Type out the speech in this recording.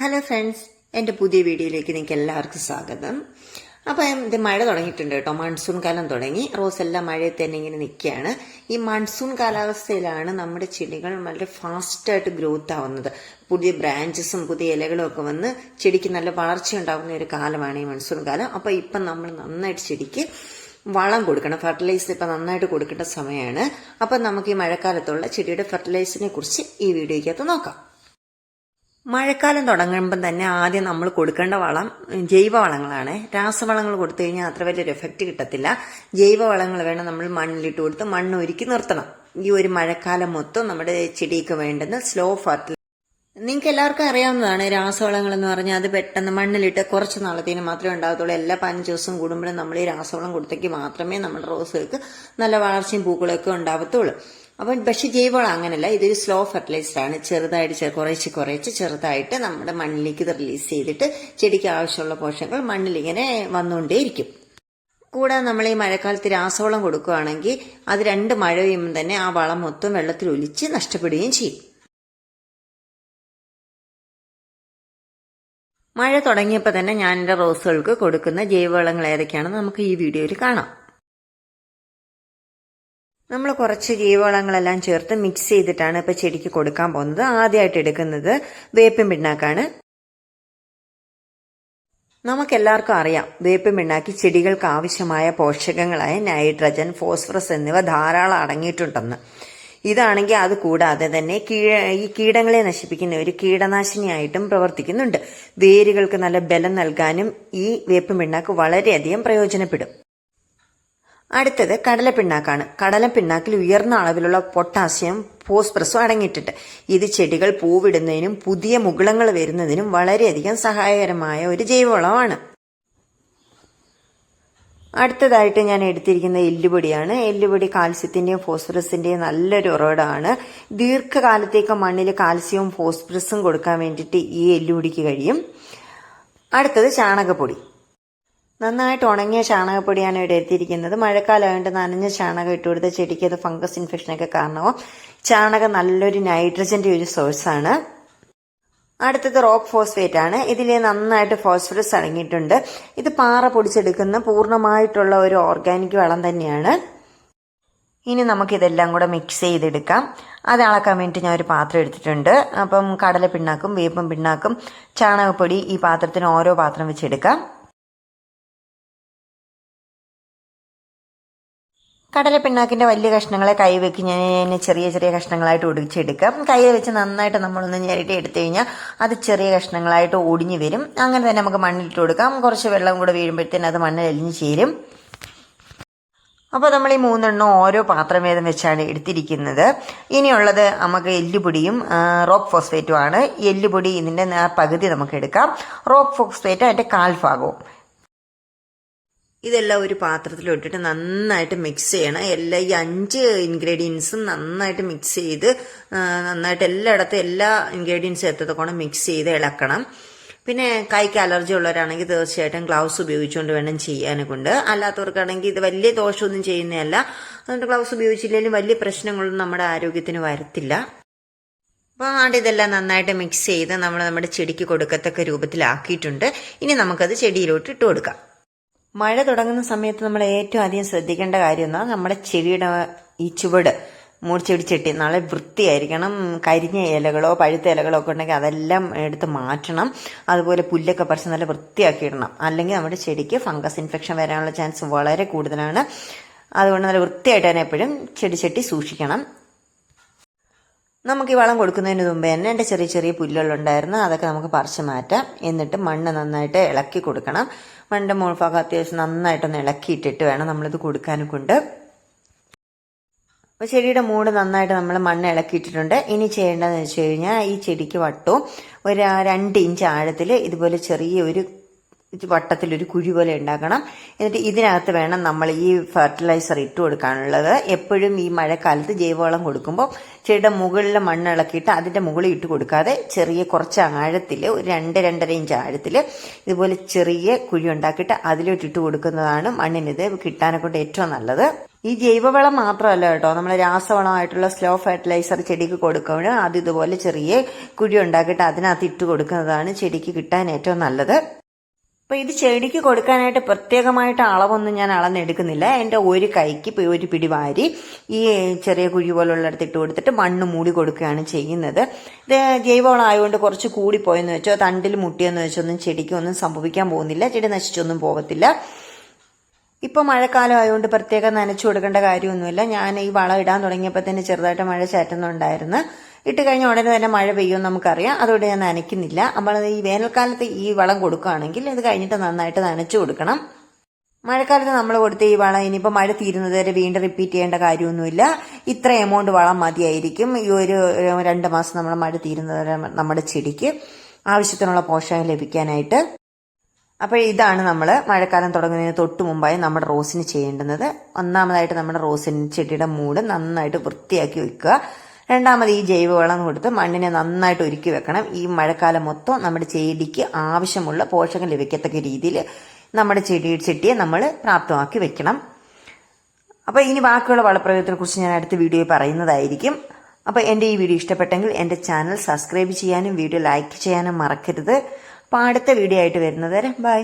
Hello friends എന്റെ പുതിയ വീഡിയോയിലേക്ക് നിങ്ങൾക്ക് എല്ലാവർക്കും സ്വാഗതം. അപ്പം ഇത് മഴ തുടങ്ങിയിട്ടുണ്ട് കേട്ടോ. മൺസൂൺ കാലം തുടങ്ങി. റോസ് എല്ലാം മഴയത്ത് തന്നെ ഇങ്ങനെ നിൽക്കുകയാണ്. ഈ മൺസൂൺ കാലാവസ്ഥയിലാണ് നമ്മുടെ ചെടികൾ വളരെ ഫാസ്റ്റായിട്ട് ഗ്രോത്ത് ആവുന്നത്. പുതിയ ബ്രാഞ്ചസും പുതിയ ഇലകളും ഒക്കെ വന്ന് ചെടിക്ക് നല്ല വളർച്ച ഉണ്ടാകുന്ന ഒരു കാലമാണ് ഈ മൺസൂൺ കാലം. അപ്പോൾ ഇപ്പം നമ്മൾ നന്നായിട്ട് ചെടിക്ക് വളം കൊടുക്കണം. ഫെർട്ടിലൈസർ ഇപ്പം നന്നായിട്ട് കൊടുക്കേണ്ട സമയമാണ്. അപ്പം നമുക്ക് ഈ മഴക്കാലത്തുള്ള ചെടിയുടെ ഫെർട്ടിലൈസറിനെ കുറിച്ച് ഈ വീഡിയോയ്ക്കകത്ത് നോക്കാം. മഴക്കാലം തുടങ്ങുമ്പം തന്നെ ആദ്യം നമ്മൾ കൊടുക്കേണ്ട വളം ജൈവ വളങ്ങളാണ്. രാസവളങ്ങൾ കൊടുത്തു കഴിഞ്ഞാൽ അത്ര വലിയൊരു എഫക്റ്റ് കിട്ടത്തില്ല. ജൈവ വളങ്ങൾ വേണം നമ്മൾ മണ്ണിലിട്ട് കൊടുത്ത് മണ്ണ് ഒരുക്കി നിർത്തണം. ഈ ഒരു മഴക്കാലം മൊത്തം നമ്മുടെ ചെടിക്ക് വേണ്ടുന്ന സ്ലോ ഫർട്ടിൽ നിങ്ങൾക്ക് എല്ലാവർക്കും അറിയാവുന്നതാണ് രാസവളങ്ങൾ എന്ന് പറഞ്ഞാൽ അത് പെട്ടെന്ന് മണ്ണിലിട്ട് കുറച്ച് നാളത്തേന് മാത്രമേ ഉണ്ടാകത്തുള്ളൂ. എല്ലാ പതിനഞ്ച് ദിവസം കൂടുമ്പോഴും നമ്മൾ ഈ രാസവളം കൊടുത്തേക്ക് മാത്രമേ നമ്മുടെ റോസുകൾക്ക് നല്ല വളർച്ചയും പൂക്കളൊക്കെ ഉണ്ടാവത്തുള്ളൂ. അപ്പം പക്ഷെ ജൈവവളം അങ്ങനല്ല. ഇതൊരു സ്ലോ ഫെർട്ടിലൈസർ ആണ്. ചെറുതായിട്ട് കുറേശ്ശെ കുറേശ്ശെ ചെറുതായിട്ട് നമ്മുടെ മണ്ണിലേക്ക് ഇത് റിലീസ് ചെയ്തിട്ട് ചെടിക്ക് ആവശ്യമുള്ള പോഷകങ്ങൾ മണ്ണിലിങ്ങനെ വന്നുകൊണ്ടേയിരിക്കും. കൂടാതെ നമ്മൾ ഈ മഴക്കാലത്ത് രാസവളം കൊടുക്കുകയാണെങ്കിൽ അത് രണ്ട് മഴ പെയ്യുമ്പോൾ തന്നെ ആ വളം മൊത്തം വെള്ളത്തിൽ ഒലിച്ച് നഷ്ടപ്പെടുകയും ചെയ്യും. മഴ തുടങ്ങിയപ്പോൾ തന്നെ ഞാൻ എന്റെ റോസുകൾക്ക് കൊടുക്കുന്ന ജൈവവളങ്ങൾ ഏതൊക്കെയാണെന്ന് നമുക്ക് ഈ വീഡിയോയിൽ കാണാം. നമ്മൾ കുറച്ച് ജൈവവളങ്ങളെല്ലാം ചേർത്ത് മിക്സ് ചെയ്തിട്ടാണ് ഇപ്പോൾ ചെടിക്ക് കൊടുക്കാൻ പോകുന്നത്. ആദ്യമായിട്ട് എടുക്കുന്നത് വേപ്പിൻ പിണ്ണാക്കാണ്. നമുക്കെല്ലാവർക്കും അറിയാം വേപ്പിൻ പിണ്ണാക്കി ചെടികൾക്ക് ആവശ്യമായ പോഷകങ്ങളായ നൈട്രജൻ ഫോസ്ഫറസ് എന്നിവ ധാരാളം അടങ്ങിയിട്ടുണ്ടെന്ന്. ഇതാണെങ്കിൽ അത് കൂടാതെ തന്നെ കീഴ ഈ കീടങ്ങളെ നശിപ്പിക്കുന്ന ഒരു കീടനാശിനിയായിട്ടും പ്രവർത്തിക്കുന്നുണ്ട്. വേരുകൾക്ക് നല്ല ബലം നൽകാനും ഈ വേപ്പ് പിണ്ണാക്ക് വളരെയധികം പ്രയോജനപ്പെടും. അടുത്തത് കടലപ്പിണ്ണാക്കാണ്. കടലപ്പിണ്ണാക്കിൽ ഉയർന്ന അളവിലുള്ള പൊട്ടാസ്യം ഫോസ്ഫറസും അടങ്ങിയിട്ടുണ്ട്. ഇത് ചെടികൾ പൂവിടുന്നതിനും പുതിയ മുകുളങ്ങൾ വരുന്നതിനും വളരെയധികം സഹായകരമായ ഒരു ജൈവവളമാണ്. അടുത്തതായിട്ട് ഞാൻ എടുത്തിരിക്കുന്ന എല്ലുപൊടിയാണ്. എല്ലുപൊടി കാൽസ്യത്തിന്റെയും ഫോസ്ഫറസിന്റെയും നല്ലൊരു ഉറവിടമാണ്. ദീർഘകാലത്തേക്ക് മണ്ണിൽ കാൽസ്യവും ഫോസ്ഫറസും കൊടുക്കാൻ വേണ്ടിയിട്ട് ഈ എല്ലുപൊടിക്ക് കഴിയും. അടുത്തത് ചാണകപ്പൊടി. നന്നായിട്ട് ഉണങ്ങിയ ചാണകപ്പൊടിയാണ് ഇവിടെ എത്തിയിരിക്കുന്നത്. മഴക്കാലമായിട്ട് നനഞ്ഞ ചാണകം ഇട്ട് കൊടുത്ത ചെടിക്ക് അത് ഫംഗസ് ഇൻഫെക്ഷനൊക്കെ കാരണമാവും. ചാണകം നല്ലൊരു നൈട്രജന്റെ ഒരു സോഴ്സ് ആണ്. അടുത്തത് റോക്ക് ഫോസ്ഫേറ്റ് ആണ്. ഇതിൽ നന്നായിട്ട് ഫോസ്ഫറസ് അടങ്ങിയിട്ടുണ്ട്. ഇത് പാറ പൊടിച്ചെടുക്കുന്ന പൂർണമായിട്ടുള്ള ഒരു ഓർഗാനിക് വളം തന്നെയാണ്. ഇനി നമുക്കിതെല്ലാം കൂടെ മിക്സ് ചെയ്തെടുക്കാം. അത് അളക്കാൻ വേണ്ടി ഞാൻ ഒരു പാത്രം എടുത്തിട്ടുണ്ട്. അപ്പം കടല പിണ്ണാക്കും വേപ്പും പിണ്ണാക്കും ചാണകപ്പൊടി ഈ പാത്രത്തിന് ഓരോ പാത്രം വെച്ചെടുക്കാം. കടലപ്പിണ്ണാക്കിന്റെ വലിയ കഷ്ണങ്ങളെ കൈ വെക്ക് ഞാൻ ചെറിയ ചെറിയ കഷ്ണങ്ങളായിട്ട് ഒടിച്ചെടുക്കാം. കൈ വെച്ച് നന്നായിട്ട് നമ്മളൊന്ന് ഞെരട്ടി എടുത്തു കഴിഞ്ഞാൽ അത് ചെറിയ കഷ്ണങ്ങളായിട്ട് ഒടിഞ്ഞു വരും. അങ്ങനെ തന്നെ നമുക്ക് മണ്ണിലിട്ട് കൊടുക്കാം. കുറച്ച് വെള്ളം കൂടെ വീഴുമ്പോഴത്തേനും അത് മണ്ണിൽ അലിഞ്ഞ് ചേരും. അപ്പോൾ നമ്മൾ ഈ മൂന്നെണ്ണം ഓരോ പാത്രം വീതം വെച്ചാണ് എടുത്തിരിക്കുന്നത്. ഇനിയുള്ളത് നമുക്ക് എല്ലുപൊടിയും റോക്ക് ഫോസ്ഫേറ്റുമാണ് എല്ലുപൊടി ഇതിന്റെ പകുതി നമുക്ക് എടുക്കാം. റോക്ക് ഫോസ്ഫേറ്റ് അതിന്റെ കാൽഭാഗവും. ഇതെല്ലാം ഒരു പാത്രത്തിൽ ഇട്ടിട്ട് നന്നായിട്ട് മിക്സ് ചെയ്യണം. എല്ലാ ഈ അഞ്ച് ഇൻഗ്രീഡിയൻസും നന്നായിട്ട് മിക്സ് ചെയ്ത് നന്നായിട്ട് എല്ലായിടത്തും എല്ലാ ഇൻഗ്രീഡിയൻസും എത്തത്തോണം മിക്സ് ചെയ്ത് ഇളക്കണം. പിന്നെ കൈക്ക് അലർജി ഉള്ളവരാണെങ്കിൽ തീർച്ചയായിട്ടും ഗ്ലൗസ് ഉപയോഗിച്ചുകൊണ്ട് വേണം ചെയ്യാനെ കൊണ്ട് അല്ലാത്തവർക്കാണെങ്കിൽ ഇത് വലിയ ദോഷമൊന്നും ചെയ്യുന്നതല്ല. അതുകൊണ്ട് ഗ്ലൗസ് ഉപയോഗിച്ചില്ലെങ്കിലും വലിയ പ്രശ്നങ്ങളൊന്നും നമ്മുടെ ആരോഗ്യത്തിന് വരത്തില്ല. അപ്പോൾ ആണ്ട് ഇതെല്ലാം നന്നായിട്ട് മിക്സ് ചെയ്ത് നമ്മൾ നമ്മുടെ ചെടിക്ക് കൊടുക്കത്തക്ക രൂപത്തിലാക്കിയിട്ടുണ്ട്. ഇനി നമുക്കത് ചെടിയിലോട്ട് ഇട്ട് കൊടുക്കാം. മഴ തുടങ്ങുന്ന സമയത്ത് നമ്മൾ ഏറ്റവും അധികം ശ്രദ്ധിക്കേണ്ട കാര്യം എന്നാൽ നമ്മുടെ ചെടിയുടെ ഈ ചുവട് മൂടിച്ചെടി ചെട്ടി നാളെ വൃത്തിയായിരിക്കണം. കരിഞ്ഞ ഇലകളോ പഴുത്ത ഇലകളോ ഒക്കെ ഉണ്ടെങ്കിൽ അതെല്ലാം എടുത്ത് മാറ്റണം. അതുപോലെ പുല്ലൊക്കെ പറിച്ച് നല്ല വൃത്തിയാക്കി ഇടണം അല്ലെങ്കിൽ നമ്മുടെ ചെടിക്ക് ഫംഗസ് ഇൻഫെക്ഷൻ വരാനുള്ള ചാൻസ് വളരെ കൂടുതലാണ്. അതുകൊണ്ട് നല്ല വൃത്തിയായിട്ട് തന്നെ എപ്പോഴും ചെടി ചെട്ടി സൂക്ഷിക്കണം. നമുക്ക് ഈ വളം കൊടുക്കുന്നതിന് മുമ്പ് തന്നെ എന്റെ ചെറിയ ചെറിയ പുല്ലുകളുണ്ടായിരുന്നു അതൊക്കെ നമുക്ക് പറിച്ച് മാറ്റാം. എന്നിട്ട് മണ്ണ് നന്നായിട്ട് ഇളക്കി കൊടുക്കണം. മണ്ണിന്റെ മുൾഭാഗം അത്യാവശ്യം നന്നായിട്ടൊന്ന് ഇളക്കിയിട്ടിട്ട് വേണം നമ്മളിത് കൊടുക്കാനും കൊണ്ട് അപ്പോൾ ചെടിയുടെ മൂട് നന്നായിട്ട് നമ്മൾ മണ്ണ് ഇളക്കിയിട്ടിട്ടുണ്ട്. ഇനി ചെയ്യേണ്ടതെന്ന് വെച്ച് കഴിഞ്ഞാൽ ഈ ചെടിക്ക് വട്ടവും ഒരു രണ്ട് ഇഞ്ച് ആഴത്തിൽ ഇതുപോലെ ചെറിയ ഒരു വട്ടത്തിലൊരു കുഴി പോലെ ഉണ്ടാക്കണം. എന്നിട്ട് ഇതിനകത്ത് വേണം നമ്മൾ ഈ ഫെർട്ടിലൈസർ ഇട്ട് കൊടുക്കാനുള്ളത്. എപ്പോഴും ഈ മഴക്കാലത്ത് ജൈവവളം കൊടുക്കുമ്പോൾ ചെടിയുടെ മുകളിൽ മണ്ണ് ഇളക്കിയിട്ട് അതിന്റെ മുകളിൽ ഇട്ട് കൊടുക്കാതെ ചെറിയ കുറച്ച് ആഴത്തിൽ ഒരു രണ്ട് രണ്ടര ഇഞ്ച് ആഴത്തിൽ ഇതുപോലെ ചെറിയ കുഴി ഉണ്ടാക്കിയിട്ട് അതിലോട്ട് ഇട്ട് കൊടുക്കുന്നതാണ് മണ്ണിനിത് കിട്ടാനെ കൊണ്ട് ഏറ്റവും നല്ലത്. ഈ ജൈവവളം മാത്രമല്ല കേട്ടോ. നമ്മൾ രാസവളമായിട്ടുള്ള സ്ലോ ഫെർട്ടിലൈസർ ചെടിക്ക് കൊടുക്കുമ്പോൾ അത് ഇതുപോലെ ചെറിയ കുഴി ഉണ്ടാക്കിയിട്ട് അതിനകത്ത് ഇട്ട് കൊടുക്കുന്നതാണ് ചെടിക്ക് കിട്ടാൻ ഏറ്റവും നല്ലത്. അപ്പൊ ഇത് ചെടിക്ക് കൊടുക്കാനായിട്ട് പ്രത്യേകമായിട്ട് അളവൊന്നും ഞാൻ അളന്നെടുക്കുന്നില്ല എന്റെ ഒരു കൈക്ക് ഒരു പിടി വാരി ഈ ചെറിയ കുഴി പോലുള്ളിടത്ത് ഇട്ട് കൊടുത്തിട്ട് മണ്ണ് മൂടി കൊടുക്കുകയാണ് ചെയ്യുന്നത്. ഇത് ജൈവവളം ആയതുകൊണ്ട് കുറച്ച് കൂടിപ്പോയെന്ന് വെച്ചോ തണ്ടിൽ മുട്ടിയെന്ന് വെച്ചോ ഒന്നും ചെടിക്ക് ഒന്നും സംഭവിക്കാൻ പോകുന്നില്ല. ചെടി നശിച്ചൊന്നും പോകത്തില്ല. ഇപ്പോൾ മഴക്കാലം ആയതുകൊണ്ട് പ്രത്യേകം നനച്ചു കൊടുക്കേണ്ട കാര്യമൊന്നുമില്ല. ഞാൻ ഈ വളം ഇടാൻ തുടങ്ങിയപ്പോൾ തന്നെ ചെറുതായിട്ട് മഴ ചാറ്റുന്നുണ്ടായിരുന്നു. ഇട്ട് കഴിഞ്ഞ ഉടനെ തന്നെ മഴ പെയ്യുമെന്ന് നമുക്കറിയാം. അതുകൊണ്ട് ഞാൻ നനയ്ക്കുന്നില്ല. നമ്മൾ ഈ വേനൽക്കാലത്ത് ഈ വളം കൊടുക്കുകയാണെങ്കിൽ ഇത് കഴിഞ്ഞിട്ട് നന്നായിട്ട് നനച്ചു കൊടുക്കണം. മഴക്കാലത്ത് നമ്മൾ കൊടുത്ത ഈ വളം ഇനിയിപ്പോൾ മഴ തീരുന്നത് വരെ വീണ്ടും റിപ്പീറ്റ് ചെയ്യേണ്ട കാര്യമൊന്നുമില്ല. ഇത്ര എമൗണ്ട് വളം മതിയായിരിക്കും. ഈ ഒരു രണ്ട് മാസം നമ്മൾ മഴ തീരുന്നത് വരെ നമ്മുടെ ചെടിക്ക് ആവശ്യത്തിനുള്ള പോഷകം ലഭിക്കാനായിട്ട്. അപ്പോൾ ഇതാണ് നമ്മൾ മഴക്കാലം തുടങ്ങുന്നതിന് തൊട്ട് മുമ്പായി നമ്മുടെ റോസിന് ചെയ്യേണ്ടുന്നത്. ഒന്നാമതായിട്ട് നമ്മുടെ റോസിന് ചെടിയുടെ മൂട് നന്നായിട്ട് വൃത്തിയാക്കി വെക്കുക. രണ്ടാമത് ഈ ജൈവവളം കൊടുത്ത് മണ്ണിനെ നന്നായിട്ട് ഒരുക്കി വെക്കണം. ഈ മഴക്കാലം മൊത്തം നമ്മുടെ ചെടിക്ക് ആവശ്യമുള്ള പോഷകം ലഭിക്കത്തക്ക രീതിയിൽ നമ്മുടെ ചെടി ചെടിയെ നമ്മൾ പ്രാപ്തമാക്കി വെക്കണം. അപ്പോൾ ഇനി ബാക്കിയുള്ള വളപ്രയോഗത്തെക്കുറിച്ച് ഞാൻ അടുത്ത വീഡിയോയിൽ പറയുന്നതായിരിക്കും. അപ്പോൾ എന്റെ ഈ വീഡിയോ ഇഷ്ടപ്പെട്ടെങ്കിൽ എന്റെ ചാനൽ സബ്സ്ക്രൈബ് ചെയ്യാനും വീഡിയോ ലൈക്ക് ചെയ്യാനും മറക്കരുത്. അപ്പോൾ അടുത്ത വീഡിയോ ആയിട്ട് വരുന്നത് വരെ ബൈ.